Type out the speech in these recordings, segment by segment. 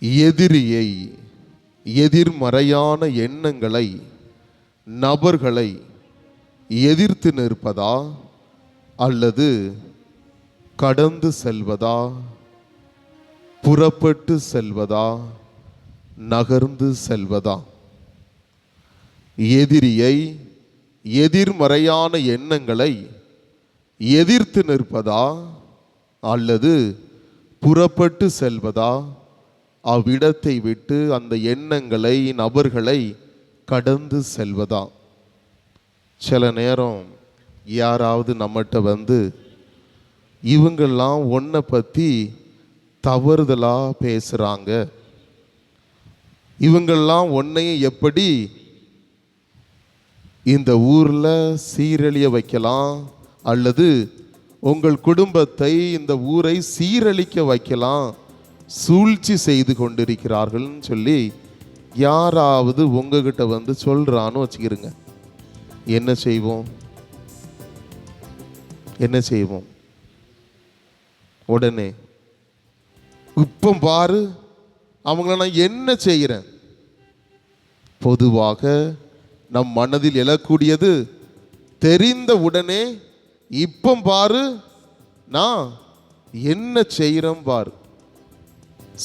எதிரியை எதிர்மறையான எண்ணங்களை நபர்களை எதிர்த்து நிற்பதா அல்லது கடந்து செல்வதா புறப்பட்டு செல்வதா நகர்ந்து செல்வதா? எதிரியை எதிர்மறையான எண்ணங்களை எதிர்த்து நிற்பதா அல்லது புறப்பட்டு செல்வதா? அவ்விடத்தை விட்டு அந்த எண்ணங்களை நபர்களை கடந்து செல்வதா சில நேரம் யாராவது நம்மகிட்ட வந்து இவங்கெல்லாம் ஒன்றை பற்றி தவறுதலாக பேசுகிறாங்க இவங்கெல்லாம் ஒன்றையும் எப்படி இந்த ஊரில் சீரழிய வைக்கலாம்? அல்லது உங்கள் குடும்பத்தை இந்த ஊரை சீரழிக்க வைக்கலாம்? சூழ்ச்சி செய்து கொண்டிருக்கிறார்கள்னு சொல்லி யாராவது உங்ககிட்ட வந்து சொல்கிறான்னு வச்சுக்கிறங்க என்ன செய்வோம்? என்ன செய்வோம்? உடனே இப்போ பாரு அவங்கள நான் என்ன செய்கிறேன் பொதுவாக நம் மனதில் எழக்கூடியது தெரிந்த உடனே இப்போ பாரு நான் என்ன செய்கிறேன் பாரு.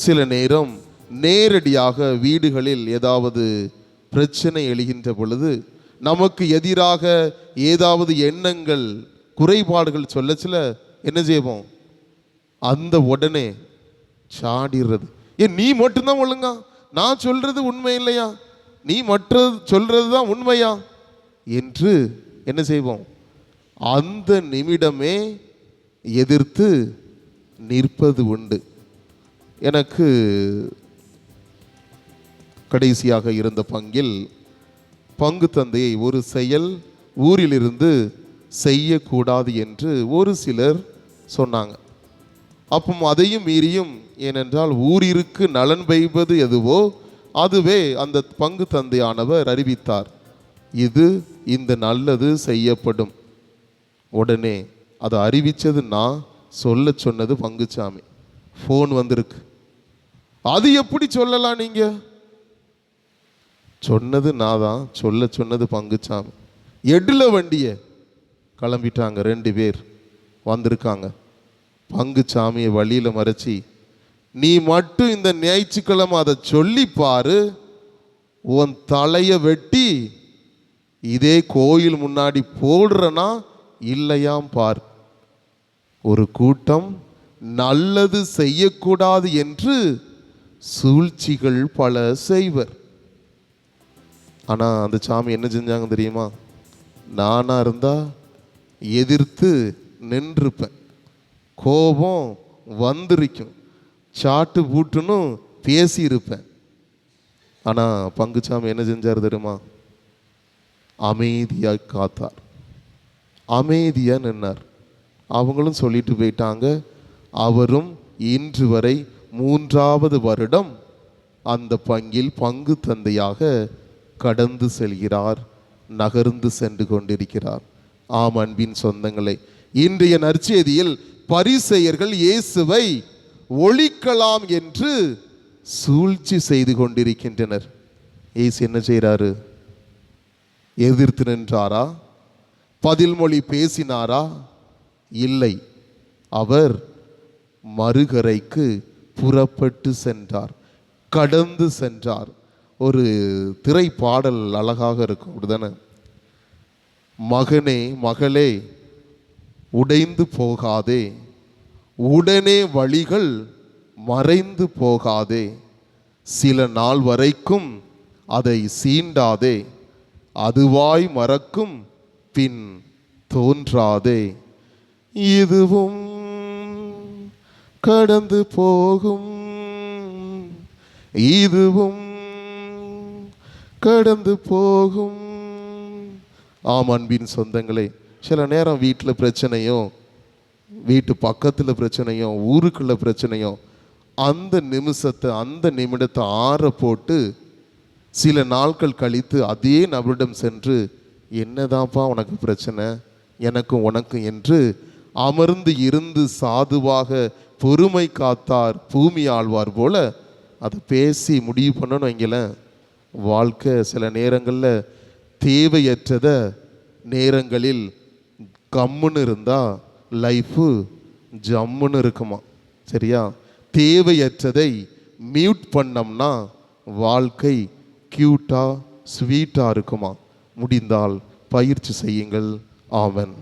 சில நேரம் நேரடியாக வீடுகளில் ஏதாவது பிரச்சனை எழுகின்ற பொழுது நமக்கு எதிராக ஏதாவது எண்ணங்கள் குறைபாடுகள் சொல்ல சில என்ன செய்வோம்? அந்த உடனே சாடிடுறது ஏன் நீ மட்டும்தான் ஒழுங்கா? நான் சொல்றது உண்மை இல்லையா நீ மற்ற சொல்றது தான் உண்மையா? என்று என்ன செய்வோம்? அந்த நிமிடமே எதிர்த்து நிற்பது உண்டு. எனக்கு கடைசியாக இருந்த பங்கில் பங்கு தந்தையை ஒரு செயல் ஊரிலிருந்து செய்யக்கூடாது என்று ஒரு சிலர் சொன்னாங்க. அப்போ அதையும் மீறியும் ஏனென்றால் ஊரிற்கு நலன் பெய்வது எதுவோ அதுவே அந்த பங்கு தந்தையானவர் அறிவித்தார். இது இந்த நல்லது செய்யப்படும். உடனே அதை அறிவித்தது நான் சொல்ல சொன்னது பங்குச்சாமி. ஃபோன் வந்திருக்கு. அது எப்படி சொல்லலாம் நீங்கள் சொன்னது நான் தான் சொல்ல சொன்னது பங்குச்சாமி. எடில் வண்டியை கிளம்பிட்டாங்க ரெண்டு பேர். வந்திருக்காங்க. பங்குச்சாமியை வழியில் மறைச்சி நீ மட்டும் இந்த ஞாயிற்றுக்கிழமை அதை சொல்லி பாரு. உன் தலையை வெட்டி இதே கோயில் முன்னாடி போடுறனா இல்லையாம் பார். ஒரு கூட்டம் நல்லது செய்யக்கூடாது என்று சூழ்ச்சிகள் பல செய்வர். ஆனால் அந்த சாமி என்ன செஞ்சாங்க தெரியுமா? நானாக இருந்தால் எதிர்த்து நின்றுப்பேன். கோபம் வந்திருக்கும். சாட்டு பூட்டுனும் பேசியிருப்பேன். ஆனால் பங்குச்சாமி என்ன செஞ்சார் தெரியுமா? அமைதியாக காத்தார். அமைதியாக நின்னார். அவங்களும் சொல்லிட்டு போயிட்டாங்க. அவரும் இன்று வரை மூன்றாவது வருடம் அந்த பங்கில் பங்கு தந்தையாக கடந்து செல்கிறார் நகர்ந்து சென்று கொண்டிருக்கிறார். ஆம் அன்பின் சொந்தங்களை இன்றைய நற்செய்தியில் பரிசெயர்கள் இயேசுவை ஒழிக்கலாம் என்று சூழ்ச்சி செய்து கொண்டிருக்கின்றனர். இயேசு என்ன செய்கிறாரு? எதிர்த்து நின்றாரா? பதில் மொழி பேசினாரா? இல்லை. அவர் மறுகரைக்கு புறப்பட்டு சென்றார். கடந்து சென்றார். ஒரு திரைப்பாடல் அழகாக இருக்கும். அப்படிதானே? மகனே மகளே உடைந்து போகாதே. உடனே வழிகள் மறைந்து போகாதே. சில நாள் வரைக்கும் அதை சீண்டாதே. அதுவாய் மறக்கும் பின் தோன்றாதே. இதுவும் கடந்து போகும். இதுவும் கடந்து போகும். ஆம் அன்பின் சொந்தங்களே சில நேரம் வீட்டில் பிரச்சனையும் வீட்டு பக்கத்தில் பிரச்சனையும் ஊருக்குள்ள பிரச்சனையும் அந்த நிமிஷத்தை அந்த நிமிடத்தை ஆற போட்டு சில நாட்கள் கழித்து அதே நபரிடம் சென்று என்னதான்ப்பா உனக்கு பிரச்சனை? எனக்கும் உனக்கும் என்று அமர்ந்து இருந்து சாதுவாக பொறுமை காத்தார் பூமி ஆழ்வார் போல அதை பேசி முடிவு பண்ணணும் வைங்களேன். வாழ்க்கை சில நேரங்களில் தேவையற்றத நேரங்களில் கம்முன்னு இருந்தால் லைஃபு ஜம்முன்னு இருக்குமா? சரியா? தேவையற்றதை மியூட் பண்ணோம்னா வாழ்க்கை க்யூட்டாக ஸ்வீட்டாக இருக்குமா? முடிந்தால் பயிற்சி செய்யுங்கள். ஆவன்